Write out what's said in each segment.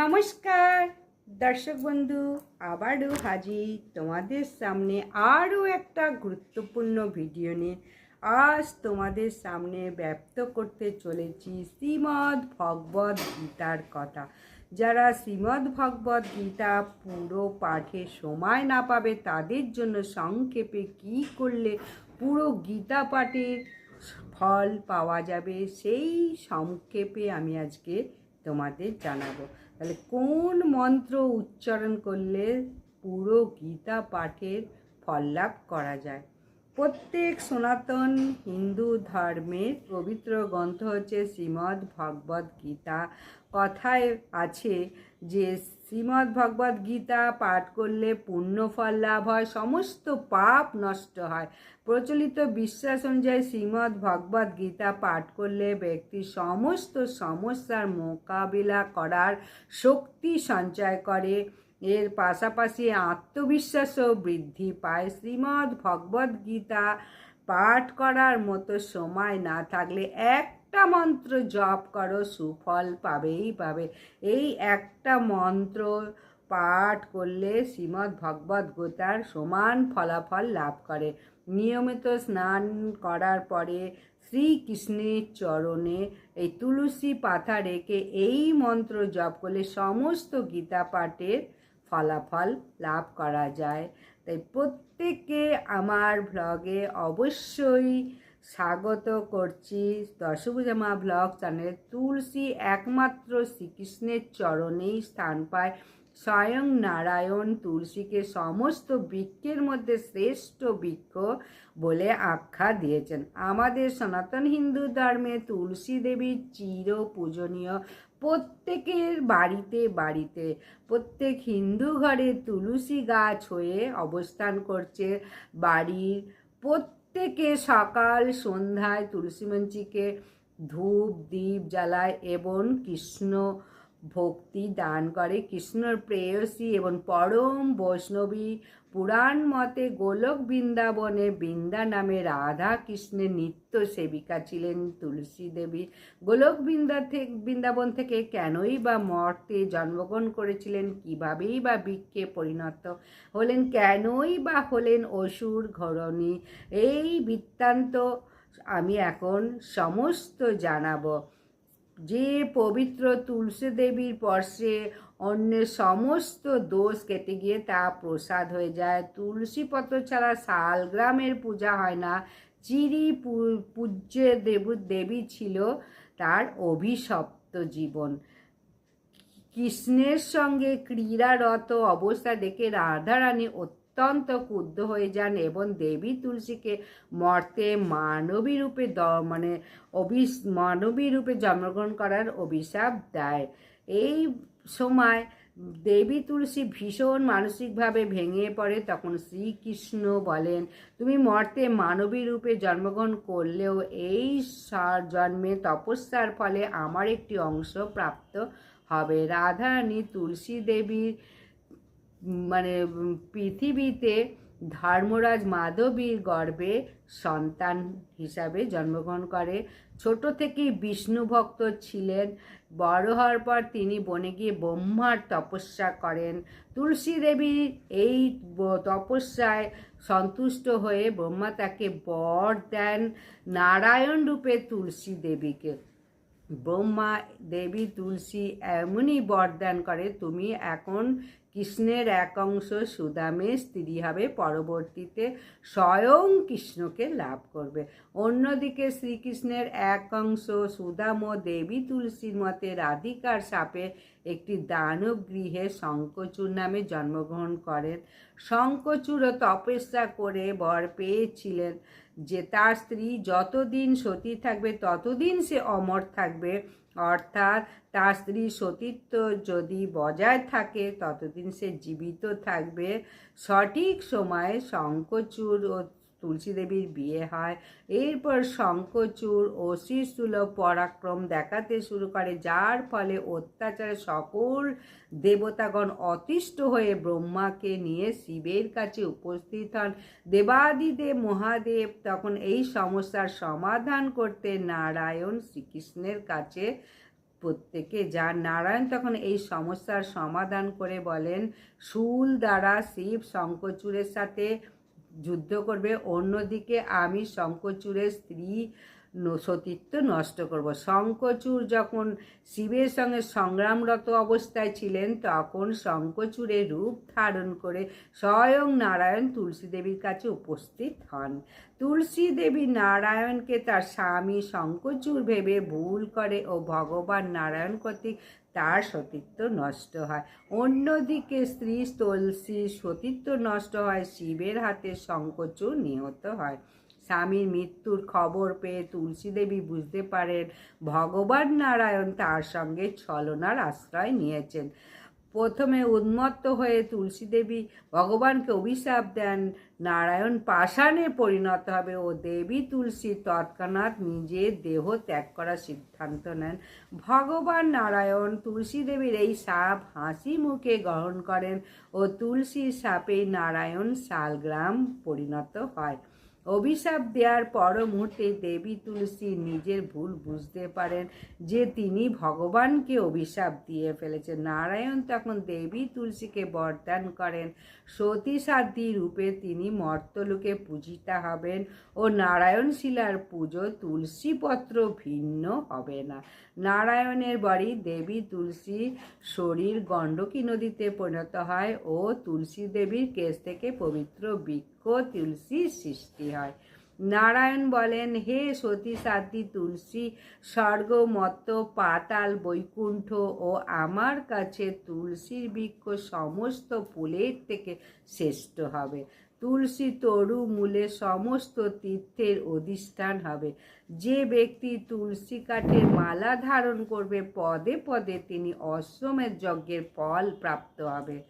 নমস্কার। দর্শক বন্ধু, আবারও হাজির তোমাদের সামনে আরও একটা গুরুত্বপূর্ণ ভিডিও নিয়ে। আজ তোমাদের সামনে ব্যক্ত করতে চলেছি শ্রীমদ্ ভগবদ গীতার কথা। যারা শ্রীমদ্ ভগবদ গীতা পুরো পাঠে সময় না পাবে, তাদের জন্য সংক্ষেপে কী করলে পুরো গীতা পাঠের ফল পাওয়া যাবে, সেই সংক্ষেপে আমি আজকে তোমাদের জানাব। তাহলে কোন মন্ত্র উচ্চারণ করলে পুরো গীতা পাঠের ফল লাভ করা যায়? প্রত্যেক সনাতন হিন্দু ধর্মের পবিত্র গ্রন্থ হচ্ছে শ্রীমদ্ ভগবদ্ গীতা। কথায় আছে যে শ্রীমদ্ ভগবদ গীতা পাঠ করলে পুণ্য ফল লাভ হয়, সমস্ত পাপ নষ্ট হয়। প্রচলিত বিশ্বাস অনুযায়ী শ্রীমদ্ ভগবদ গীতা পাঠ করলে ব্যক্তি সমস্ত সমস্যার মোকাবিলা করার শক্তি সঞ্চয় করে। এর পাশাপাশি আত্মবিশ্বাসও বৃদ্ধি পায়। শ্রীমদ্ ভগবদ গীতা পাঠ করার মতো সময় না থাকলে একটা মন্ত্র জপ করো, সুফল পাবেই পাবে। এই একটা মন্ত্র পাঠ করলে শ্রীমদ্ ভগবদ গীতার সমান ফলাফল লাভ করে। নিয়মিত স্নান করার পরে শ্রীকৃষ্ণের চরণে এই তুলসী পাতা রেখে এই মন্ত্র জপ করলে সমস্ত গীতা পাঠের ফলাফল লাভ করা যায়। তাই প্রত্যেককে আমার ভ্লগে অবশ্যই স্বাগত করছি দশভুজামা ব্লগ চ্যানেল তুলসী একমাত্র শ্রীকৃষ্ণের চরণেই স্থান পায় স্বয়ং নারায়ণ। তুলসীকে সমস্ত বৃক্ষের মধ্যে শ্রেষ্ঠ বৃক্ষ বলে আখ্যা দিয়েছেন। আমাদের সনাতন হিন্দু ধর্মে তুলসী দেবীর চির পূজনীয় প্রত্যেকের বাড়িতে বাড়িতে, প্রত্যেক হিন্দু ঘরে তুলসী গাছ হয়ে অবস্থান করছে। বাড়ির প্রত্যেকে সকাল সন্ধ্যায় তুলসী মঞ্চিকে ধূপ দ্বীপ জ্বালায় এবং কৃষ্ণ ভক্তি দান করে কৃষ্ণর প্রেয়সী এবং পরম বৈষ্ণবী পুরাণ মতে গোলক বৃন্দাবনে বৃন্দা নামে রাধা কৃষ্ণের নিত্য সেবিকা ছিলেন তুলসী দেবী। গোলক বৃন্দা থেকে বৃন্দাবন থেকে কেনই বা মর্তে জন্মগ্রহণ করেছিলেন? কিভাবেই বা বৃক্ষে পরিণত হলেন? কেনই বা হলেন অসুর ঘরণী? এই বৃত্তান্ত আমি এখন সমস্ত জানাব। যে পবিত্র তুলসী দেবীর পর্শে অন্যের সমস্ত দোষ কেটে গিয়ে তা প্রসাদ হয়ে যায়। তুলসী পত্র ছাড়া শালগ্রামের পূজা হয় না। চিরি পূজ্য দেব, দেবী ছিল তার অভিশপ্ত জীবন। কৃষ্ণের সঙ্গে ক্রীড়ারত অবস্থা দেখে রাধারানী অত্যন্ত ক্ষুব্ধ হয়ে যান এবং দেবী তুলসীকে মর্তে মানবী রূপে দ মানে অভিস মানবী রূপে জন্মগ্রহণ করার অভিশাপ দেয়। এই সময় দেবী তুলসী ভীষণ মানসিকভাবে ভেঙে পড়ে, তখন শ্রীকৃষ্ণ বলেন, তুমি মর্তে মানবী রূপে জন্মগ্রহণ করলেও এই জন্মে তপস্যার ফলে আমার একটি অংশ প্রাপ্ত হবে। রাধারানী তুলসী দেবীর মানে পৃথিবীতে ধর্মরাজ মাধবীর গর্ভে সন্তান হিসাবে জন্মগ্রহণ করে। ছোট থেকেই বিষ্ণু ভক্ত ছিলেন। বড় হওয়ার পর তিনি বনে গিয়ে ব্রহ্মার তপস্যা করেন। তুলসী দেবী এই তপস্যায় সন্তুষ্ট হয়ে ব্রহ্মা তাকে বর দেন। নারায়ণ রূপে তুলসী দেবীকে। ব্রহ্মা দেবী তুলসী এমনই বরদান করে, তুমি এখন কৃষ্ণের এক অংশ সুদামের স্ত্রী হবে, পরবর্তীতে স্বয়ং কৃষ্ণকে লাভ করবে। অন্যদিকে শ্রীকৃষ্ণের এক অংশ সুদাম ও দেবী তুলসীর মতে রাধিকার সাপে একটি দানব গৃহে শঙ্কচূর নামে জন্মগ্রহণ করেন। শঙ্কচূড়ও তপস্যা করে বর পেয়েছিলেন যে তার স্ত্রী যতদিন সতী থাকবে, ততদিন সে অমর থাকবে। অর্থাৎ তার স্ত্রী সতীত্ব যদি বজায় থাকে, ততদিন সে জীবিত থাকবে। সঠিক সময়ে শঙ্কচুর ও তুলসী দেবীর বিয়ে হয়। এরপর শঙ্কচূড় ও শিশুলভ পরাক্রম দেখাতে শুরু করে, যার ফলে অত্যাচারে সকল দেবতাগণ অতিষ্ঠ হয়ে ব্রহ্মাকে নিয়ে শিবের কাছে উপস্থিত হন। দেবাদিদেব মহাদেব তখন এই সমস্যার সমাধান করতে নারায়ণ শ্রীকৃষ্ণের কাছে প্রত্যেকে যার নারায়ণ তখন এই সমস্যার সমাধান করে বলেন, শুল দ্বারা শিব শঙ্কচূড়ের সাথে যুদ্ধ করবে, অন্যদিকে আমি শঙ্কচূড়ের স্ত্রী সতীত্ব নষ্ট করব। শঙ্কচূড় যখন শিবের সঙ্গে সংগ্রামরত অবস্থায় ছিলেন, তখন শঙ্কচূড়ের রূপ ধারণ করে স্বয়ং নারায়ণ তুলসী দেবীর কাছে উপস্থিত হন। তুলসী দেবী নারায়ণকে তার স্বামী শঙ্কচূড় ভেবে ভুল করে ও ভগবান নারায়ণ কর্তৃক তার সতীত্ব নষ্ট হয়। অন্যদিকে স্ত্রী তুলসীর সতীত্ব নষ্ট হয়, শিবের হাতে শঙ্কচূড় নিহত হয়। স্বামীর মৃত্যুর খবর পেয়ে তুলসী দেবী বুঝতে পারেন, ভগবান নারায়ণ তার সঙ্গে ছলনার আশ্রয় নিয়েছেন। প্রথমে উন্মত্ত হয়ে তুলসী দেবী ভগবানকে অভিশাপ দেন। নারায়ণ পাষাণে পরিণত হবে ও দেবী তুলসী তৎক্ষণাৎ নিজের দেহ ত্যাগ করার সিদ্ধান্ত নেন। ভগবান নারায়ণ তুলসী দেবীর এই সাপ হাসি মুখে গ্রহণ করেন ও তুলসীর সাপে নারায়ণ শালগ্রাম পরিণত হয়। অভিশাপ দেওয়ার পর মুহূর্তে দেবী তুলসী নিজের ভুল বুঝতে পারেন যে তিনি ভগবানকে অভিশাপ দিয়ে ফেলেছেন। নারায়ণ তখন দেবী তুলসীকে বরদান করেন। সতী সাধ্যী রূপে তিনি মর্তলোকে পূজিতা হবেন ও নারায়ণ শিলার পুজো তুলসীপত্র ভিন্ন হবে না। নারায়ণের বাড়ি দেবী তুলসী শরীর গণ্ডকী নদীতে পরিণত হয় ও তুলসী দেবীর কেশ থেকে পবিত্র বৃক্ষ তুলসীর সৃষ্টি হয়। নারায়ণ বলেন, হে সতী সাথী তুলসী স্বর্গ মত্ত পাতাল বৈকুণ্ঠ ও আমার কাছে তুলসীর বৃক্ষ সমস্ত ফুলের থেকে শ্রেষ্ঠ হবে। তুলসী তরু মূলে সমস্ত তীর্থের অধিষ্ঠান হবে। যে ব্যক্তি তুলসী কাঠের মালা ধারণ করবে, পদে পদে তিনি অশ্বমের যজ্ঞের ফল প্রাপ্ত হবে।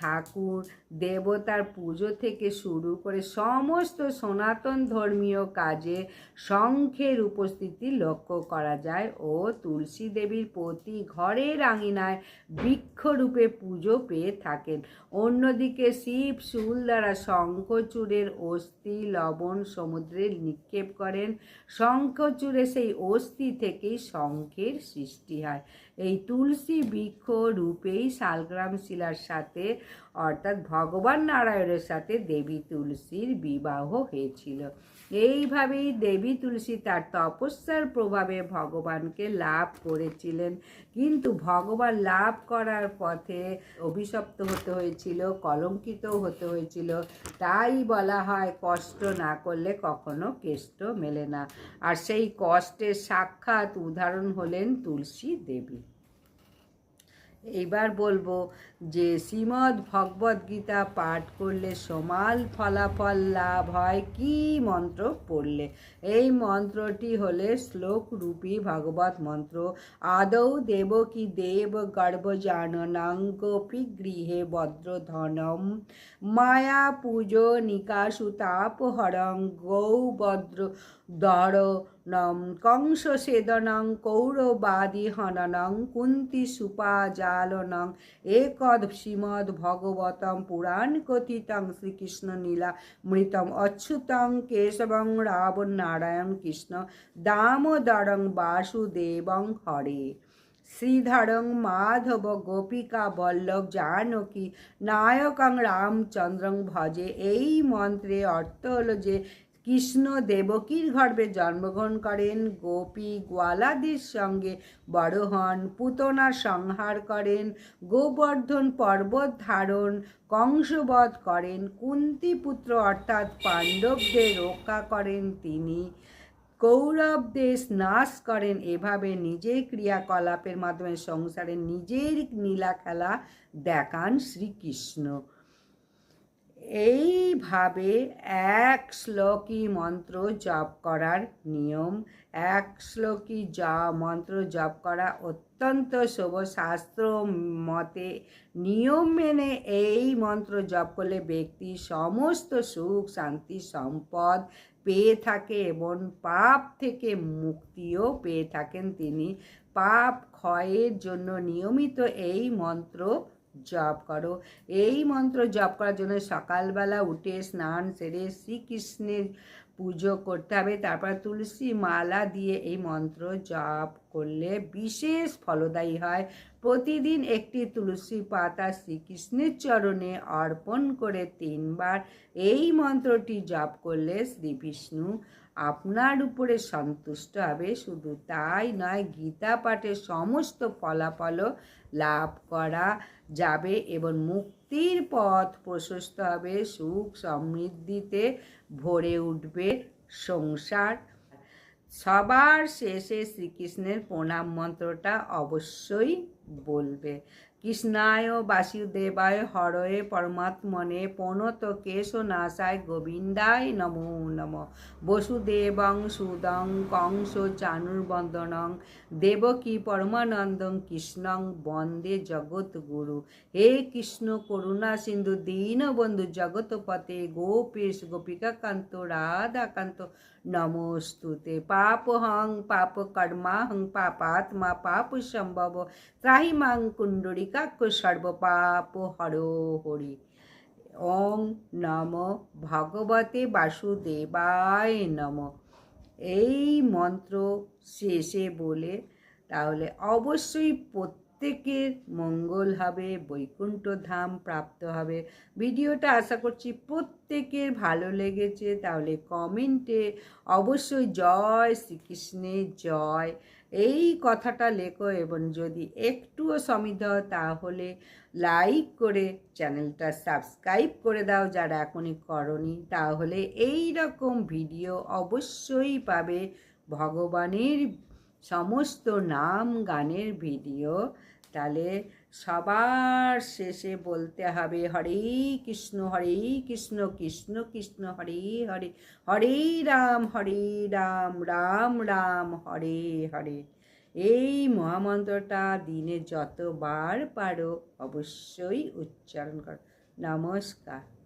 ঠাকুর দেবতার পুজো থেকে শুরু করে সমস্ত সনাতন ধর্মীয় কাজে শঙ্খের উপস্থিতি লক্ষ্য করা যায় ও তুলসী দেবীর প্রতি ঘরের আঙিনায় বৃক্ষরূপে পুজো পেয়ে থাকেন। অন্যদিকে শিব শুল দ্বারা শঙ্খচূড়ের অস্থি, লবণ, সমুদ্রে নিক্ষেপ করেন। শঙ্খচূড়ে সেই অস্থি থেকেই শঙ্খের সৃষ্টি হয়। এই তুলসী বৃক্ষ রূপেই শালগ্রাম শিলার সাথে, অর্থাৎ ভগবান নারায়ণের সাথে দেবী তুলসীর বিবাহ হয়েছিল। এইভাবেই দেবী তুলসী তার তপস্যার প্রভাবে ভগবানকে লাভ করেছিলেন। কিন্তু ভগবান লাভ করার পথে অভিশপ্ত হতে হয়েছিল কলঙ্কিত হতে হয়েছিল। তাই বলা হয় কষ্ট না করলে কখনো কেষ্ট মেলে না। আর সেই কষ্টের সাক্ষাৎ উদাহরণ হলেন তুলসী দেবী। এইবার বলব যে শ্রীমদ্ ভগবদ গীতা পাঠ করলে সমাল ফলাফল লাভ হয়। কি মন্ত্র পড়লে? এই মন্ত্রটি হলে শ্লোক রূপী ভগবত মন্ত্র। আদৌ দেব কি দেব গর্ভজাননাং গোপী গৃহে বদ্রধনম মায়া পুজো নিকাশুতাপহরং গৌবদ্র দর নম কংস সেদনং কৌরবাদী হননং কুন্তি সুপাজালনং। একদ শ্রীমদ ভগবতম পুরাণ কথিতং শ্রীকৃষ্ণ নীলা মৃতম অচ্যুতং কেশবং রাবণ নারায়ণ কৃষ্ণ দামোদরং বাসুদেবং হরে। শ্রীধরং মাধব গোপিকা বল্লভ জানকী নায়কং রামচন্দ্রং ভজে। এই মন্ত্রে অর্থ হলো যে কৃষ্ণ দেবকীর গর্ভে জন্মগ্রহণ করেন। গোপী গোয়ালাদির সঙ্গে বড় হন, পুতনা সংহার করেন, গোবর্ধন পর্বত ধারণ, কংসবধ করেন, কুন্তিপুত্র অর্থাৎ পাণ্ডবদের রক্ষা করেন তিনি। কৌরব দেশ নাশ করেন, এভাবে নিজের ক্রিয়াকলাপের মাধ্যমে সংসারে নিজের নীলা খেলা দেখান শ্রীকৃষ্ণ। এইভাবে এক শ্লোকী মন্ত্র জপ করার নিয়ম, এক শ্লোকী জ, মন্ত্র জপ করা অত্যন্ত শুভ শাস্ত্র মতে নিয়ম মেনে এই মন্ত্র জপ করলে ব্যক্তি সমস্ত সুখ, শান্তি, সম্পদ পেয়ে থাকে এবং পাপ থেকে মুক্তিও পেয়ে থাকেন তিনি। পাপ ক্ষয়ের জন্য নিয়মিত এই মন্ত্র জপ করো। এই মন্ত্র জপ করার জন্য সকালবেলা উঠে স্নান সেরে শ্রীকৃষ্ণের পুজো করতে হবে। তারপর তুলসী মালা দিয়ে এই মন্ত্র জপ করলে বিশেষ ফলদায়ী হয়। প্রতিদিন একটি তুলসী পাতা শ্রীকৃষ্ণের চরণে অর্পণ করে তিনবার এই মন্ত্রটি জপ করলে শ্রী বিষ্ণু আপনার উপরে সন্তুষ্ট হবে। শুধু তাই নয়, গীতা পাঠের সমস্ত ফলাফলও লাভ করা যাবে এবং মুক্তির পথ প্রশস্ত হবে। সুখ সমৃদ্ধিতে ভরে উঠবে সংসার। সবার শেষে শ্রীকৃষ্ণের প্রণাম মন্ত্রটা অবশ্যই বলবে। কৃষ্ণায় বাসুদেবায় হরয়ে পরমাত্মনে প্রণত কেশ নাশায় গোবিন্দায় নমো নম। বসুদেবং সুদং কংস চানুর্বন্দনং দেবকী পরমানন্দং কৃষ্ণং বন্দে জগৎগুরু। হে কৃষ্ণ করুণা সিন্ধু দীনবন্ধু জগৎপতে গোপেশ গোপিকাকান্ত, রাধাকান্ত নমস্তুতে পাপহং পাপ কর্মাহং পাপাত্মা পাপ সম্ভব ত্রাহি মাং কুণ্ডরিকাক্ষ সর্বপাপ হর হরি ওং নম ভগবতে বাসুদেবায় নম এই মন্ত্র শেষে বলে, তাহলে অবশ্যই প্রত্যেকের মঙ্গল হবে, বৈকুণ্ঠ ধাম প্রাপ্ত হবে। ভিডিওটা আশা করছি প্রত্যেকের ভালো লেগেছে, তাহলে কমেন্টে অবশ্যই জয় শ্রীকৃষ্ণের জয়। এই কথাটা লেখো এবং যদি একটুও সমিধ তাহলে লাইক করে চ্যানেলটা সাবস্ক্রাইব করে দাও যারা এখনই করনি। তাহলে এই রকম ভিডিও অবশ্যই পাবে ভগবানের সমস্ত নাম গানের ভিডিও, তাহলে সবার শেষে বলতে হবে হরে কৃষ্ণ হরে কৃষ্ণ কৃষ্ণ কৃষ্ণ, হরে হরে হরে রাম হরে রাম রাম রাম, হরে হরে। এই মহামন্ত্রটা দিনে যতবার পারো অবশ্যই উচ্চারণ করো। নমস্কার।